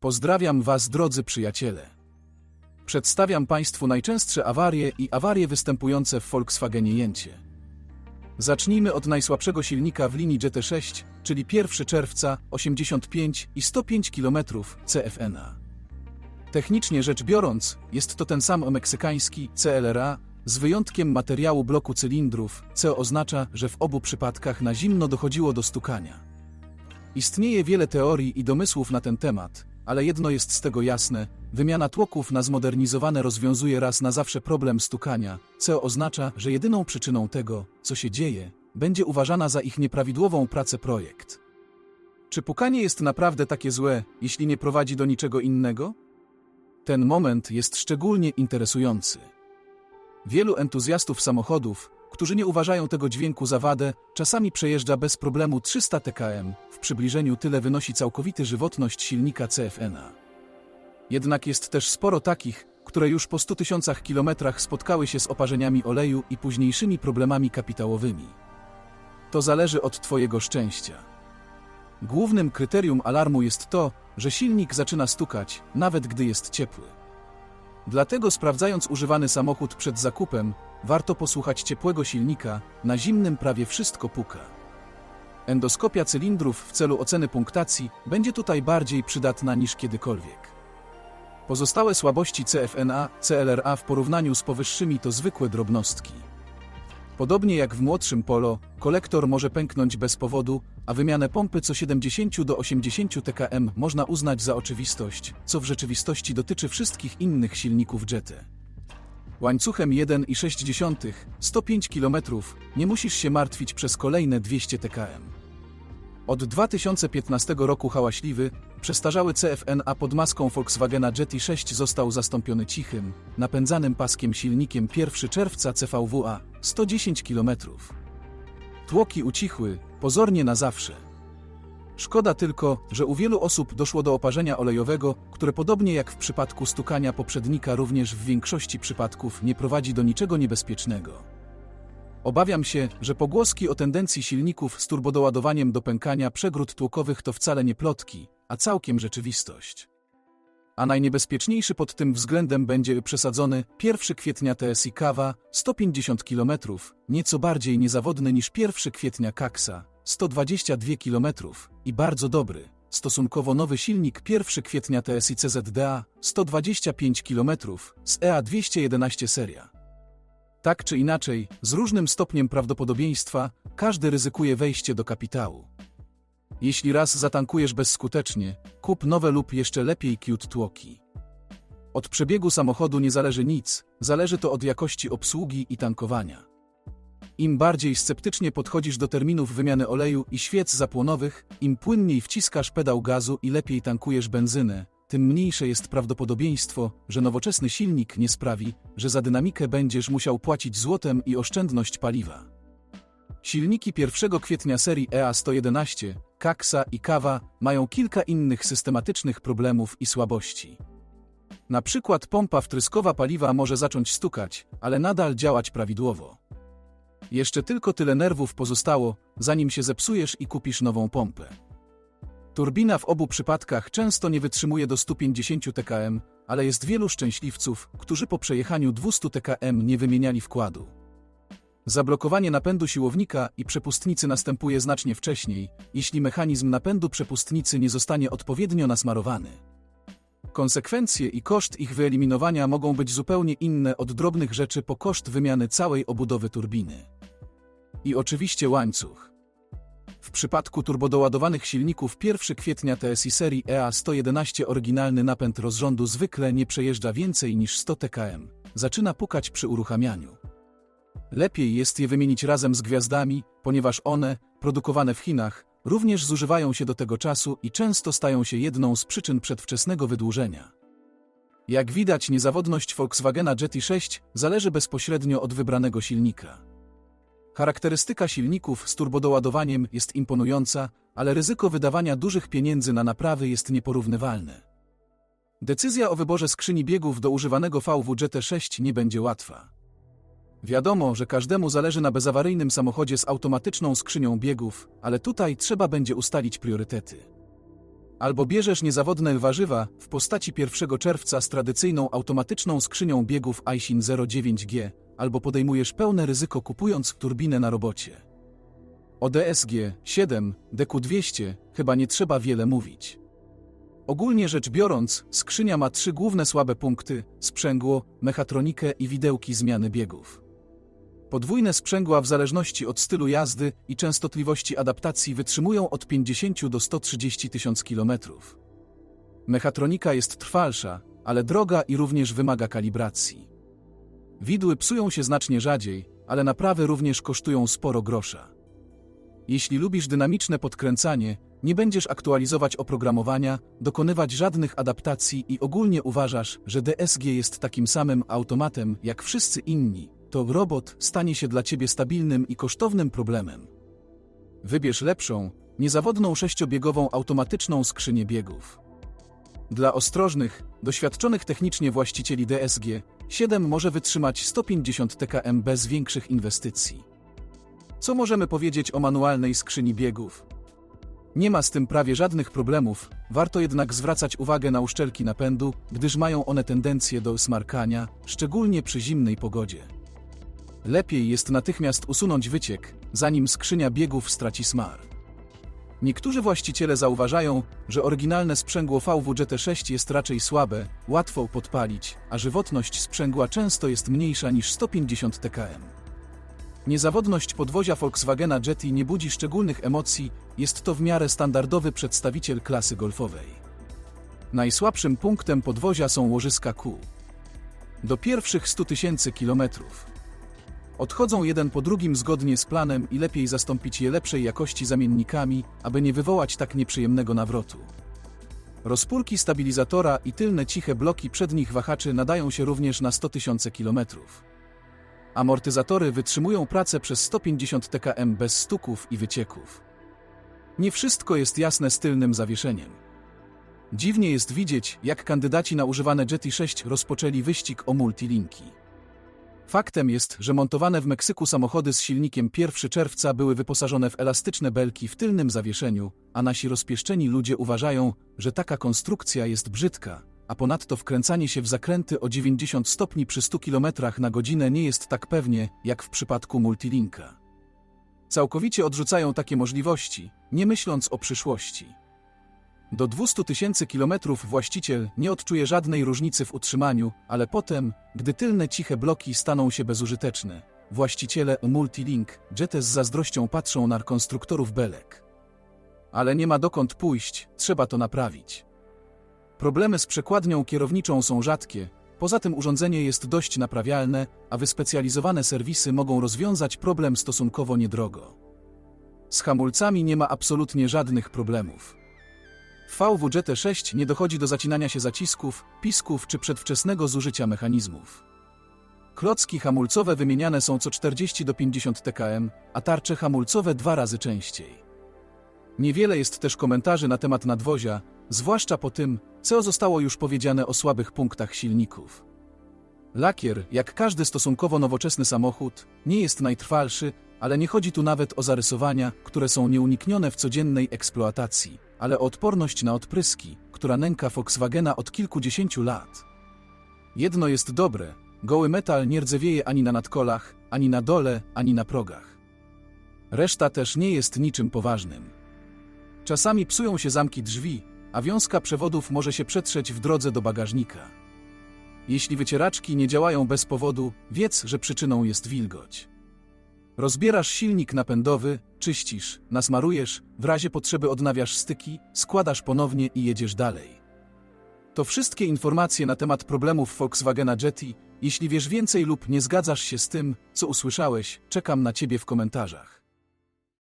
Pozdrawiam Was, drodzy przyjaciele. Przedstawiam Państwu najczęstsze awarie i awarie występujące w Volkswagenie Jęcie. Zacznijmy od najsłabszego silnika w linii GT6, czyli 1 czerwca 85 i 105 km CFNA. Technicznie rzecz biorąc, jest to ten sam meksykański CLRA, z wyjątkiem materiału bloku cylindrów, co oznacza, że w obu przypadkach na zimno dochodziło do stukania. Istnieje wiele teorii i domysłów na ten temat, ale jedno jest z tego jasne: wymiana tłoków na zmodernizowane rozwiązuje raz na zawsze problem stukania, co oznacza, że jedyną przyczyną tego, co się dzieje, będzie uważana za ich nieprawidłową pracę projekt. Czy pukanie jest naprawdę takie złe, jeśli nie prowadzi do niczego innego? Ten moment jest szczególnie interesujący. Wielu entuzjastów samochodów, którzy nie uważają tego dźwięku za wadę, czasami przejeżdża bez problemu 300 TKM, przybliżeniu tyle wynosi całkowity żywotność silnika CFNA. Jednak jest też sporo takich, które już po 100 tysiącach kilometrach spotkały się z oparzeniami oleju i późniejszymi problemami kapitałowymi. To zależy od Twojego szczęścia. Głównym kryterium alarmu jest to, że silnik zaczyna stukać, nawet gdy jest ciepły. Dlatego sprawdzając używany samochód przed zakupem, warto posłuchać ciepłego silnika, na zimnym prawie wszystko puka. Endoskopia cylindrów w celu oceny punktacji będzie tutaj bardziej przydatna niż kiedykolwiek. Pozostałe słabości CFNA, CLRA w porównaniu z powyższymi to zwykłe drobnostki. Podobnie jak w młodszym Polo, kolektor może pęknąć bez powodu, a wymianę pompy co 70 do 80 TKM można uznać za oczywistość, co w rzeczywistości dotyczy wszystkich innych silników GT. Łańcuchem 1,6 105 km nie musisz się martwić przez kolejne 200 TKM. Od 2015 roku hałaśliwy, przestarzały CFNA pod maską Volkswagena Jeti 6 został zastąpiony cichym, napędzanym paskiem silnikiem 1 czerwca CVWA 110 km. Tłoki ucichły, pozornie na zawsze. Szkoda tylko, że u wielu osób doszło do oparzenia olejowego, które podobnie jak w przypadku stukania poprzednika również w większości przypadków nie prowadzi do niczego niebezpiecznego. Obawiam się, że pogłoski o tendencji silników z turbodoładowaniem do pękania przegród tłokowych to wcale nie plotki, a całkiem rzeczywistość. A najniebezpieczniejszy pod tym względem będzie przesadzony 1 kwietnia TSI Kawa 150 km, nieco bardziej niezawodny niż 1 kwietnia Kaksa 122 km i bardzo dobry, stosunkowo nowy silnik 1 kwietnia TSI CZDA 125 km z EA 211 seria. Tak czy inaczej, z różnym stopniem prawdopodobieństwa, każdy ryzykuje wejście do kapitału. Jeśli raz zatankujesz bezskutecznie, kup nowe lub jeszcze lepiej cute tłoki. Od przebiegu samochodu nie zależy nic, zależy to od jakości obsługi i tankowania. Im bardziej sceptycznie podchodzisz do terminów wymiany oleju i świec zapłonowych, im płynniej wciskasz pedał gazu i lepiej tankujesz benzynę, tym mniejsze jest prawdopodobieństwo, że nowoczesny silnik nie sprawi, że za dynamikę będziesz musiał płacić złotem i oszczędność paliwa. Silniki 1 kwietnia serii E EA111, Kaksa i Kawa mają kilka innych systematycznych problemów i słabości. Na przykład pompa wtryskowa paliwa może zacząć stukać, ale nadal działać prawidłowo. Jeszcze tylko tyle nerwów pozostało, zanim się zepsujesz i kupisz nową pompę. Turbina w obu przypadkach często nie wytrzymuje do 150 TKM, ale jest wielu szczęśliwców, którzy po przejechaniu 200 TKM nie wymieniali wkładu. Zablokowanie napędu siłownika i przepustnicy następuje znacznie wcześniej, jeśli mechanizm napędu przepustnicy nie zostanie odpowiednio nasmarowany. Konsekwencje i koszt ich wyeliminowania mogą być zupełnie inne od drobnych rzeczy po koszt wymiany całej obudowy turbiny. I oczywiście łańcuch. W przypadku turbodoładowanych silników 1 kwietnia TSI serii E EA111 oryginalny napęd rozrządu zwykle nie przejeżdża więcej niż 100 TKM. Zaczyna pukać przy uruchamianiu. Lepiej jest je wymienić razem z gwiazdami, ponieważ one, produkowane w Chinach, również zużywają się do tego czasu i często stają się jedną z przyczyn przedwczesnego wydłużenia. Jak widać, niezawodność Volkswagena Jeti 6 zależy bezpośrednio od wybranego silnika. Charakterystyka silników z turbodoładowaniem jest imponująca, ale ryzyko wydawania dużych pieniędzy na naprawy jest nieporównywalne. Decyzja o wyborze skrzyni biegów do używanego VW GT6 nie będzie łatwa. Wiadomo, że każdemu zależy na bezawaryjnym samochodzie z automatyczną skrzynią biegów, ale tutaj trzeba będzie ustalić priorytety. Albo bierzesz niezawodne warzywa w postaci 1 czerwca z tradycyjną automatyczną skrzynią biegów iShin 09G, albo podejmujesz pełne ryzyko kupując turbinę na robocie. O DSG 7, DQ200 chyba nie trzeba wiele mówić. Ogólnie rzecz biorąc, skrzynia ma trzy główne słabe punkty: sprzęgło, mechatronikę i widełki zmiany biegów. Podwójne sprzęgła w zależności od stylu jazdy i częstotliwości adaptacji wytrzymują od 50 do 130 tysiąc kilometrów. Mechatronika jest trwalsza, ale droga i również wymaga kalibracji. Widły psują się znacznie rzadziej, ale naprawy również kosztują sporo grosza. Jeśli lubisz dynamiczne podkręcanie, nie będziesz aktualizować oprogramowania, dokonywać żadnych adaptacji i ogólnie uważasz, że DSG jest takim samym automatem jak wszyscy inni, to robot stanie się dla ciebie stabilnym i kosztownym problemem. Wybierz lepszą, niezawodną sześciobiegową automatyczną skrzynię biegów. Dla ostrożnych, doświadczonych technicznie właścicieli DSG, 7 może wytrzymać 150 tkm bez większych inwestycji. Co możemy powiedzieć o manualnej skrzyni biegów? Nie ma z tym prawie żadnych problemów, warto jednak zwracać uwagę na uszczelki napędu, gdyż mają one tendencję do smarkania, szczególnie przy zimnej pogodzie. Lepiej jest natychmiast usunąć wyciek, zanim skrzynia biegów straci smar. Niektórzy właściciele zauważają, że oryginalne sprzęgło VW GT6 jest raczej słabe, łatwo podpalić, a żywotność sprzęgła często jest mniejsza niż 150 tkm. Niezawodność podwozia Volkswagena Jeti nie budzi szczególnych emocji, jest to w miarę standardowy przedstawiciel klasy golfowej. Najsłabszym punktem podwozia są łożyska kół. Do pierwszych 100 tysięcy kilometrów. Odchodzą jeden po drugim zgodnie z planem i lepiej zastąpić je lepszej jakości zamiennikami, aby nie wywołać tak nieprzyjemnego nawrotu. Rozpórki stabilizatora i tylne ciche bloki przednich wahaczy nadają się również na 100 tysięcy kilometrów. Amortyzatory wytrzymują pracę przez 150 tkm bez stuków i wycieków. Nie wszystko jest jasne z tylnym zawieszeniem. Dziwnie jest widzieć, jak kandydaci na używane Jetty 6 rozpoczęli wyścig o multilinki. Faktem jest, że montowane w Meksyku samochody z silnikiem 1 czerwca były wyposażone w elastyczne belki w tylnym zawieszeniu, a nasi rozpieszczeni ludzie uważają, że taka konstrukcja jest brzydka, a ponadto wkręcanie się w zakręty o 90 stopni przy 100 km na godzinę nie jest tak pewnie, jak w przypadku multilinka. Całkowicie odrzucają takie możliwości, nie myśląc o przyszłości. Do 200 tysięcy kilometrów właściciel nie odczuje żadnej różnicy w utrzymaniu, ale potem, gdy tylne ciche bloki staną się bezużyteczne, właściciele Multilink Jete z zazdrością patrzą na konstruktorów belek. Ale nie ma dokąd pójść, trzeba to naprawić. Problemy z przekładnią kierowniczą są rzadkie, poza tym urządzenie jest dość naprawialne, a wyspecjalizowane serwisy mogą rozwiązać problem stosunkowo niedrogo. Z hamulcami nie ma absolutnie żadnych problemów. W VW GT6 nie dochodzi do zacinania się zacisków, pisków czy przedwczesnego zużycia mechanizmów. Klocki hamulcowe wymieniane są co 40 do 50 tkm, a tarcze hamulcowe dwa razy częściej. Niewiele jest też komentarzy na temat nadwozia, zwłaszcza po tym, co zostało już powiedziane o słabych punktach silników. Lakier, jak każdy stosunkowo nowoczesny samochód, nie jest najtrwalszy, ale nie chodzi tu nawet o zarysowania, które są nieuniknione w codziennej eksploatacji, ale odporność na odpryski, która nęka Volkswagena od kilkudziesięciu lat. Jedno jest dobre, goły metal nie rdzewieje ani na nadkolach, ani na dole, ani na progach. Reszta też nie jest niczym poważnym. Czasami psują się zamki drzwi, a wiązka przewodów może się przetrzeć w drodze do bagażnika. Jeśli wycieraczki nie działają bez powodu, wiedz, że przyczyną jest wilgoć. Rozbierasz silnik napędowy, czyścisz, nasmarujesz, w razie potrzeby odnawiasz styki, składasz ponownie i jedziesz dalej. To wszystkie informacje na temat problemów Volkswagena Jetty. Jeśli wiesz więcej lub nie zgadzasz się z tym, co usłyszałeś, czekam na Ciebie w komentarzach.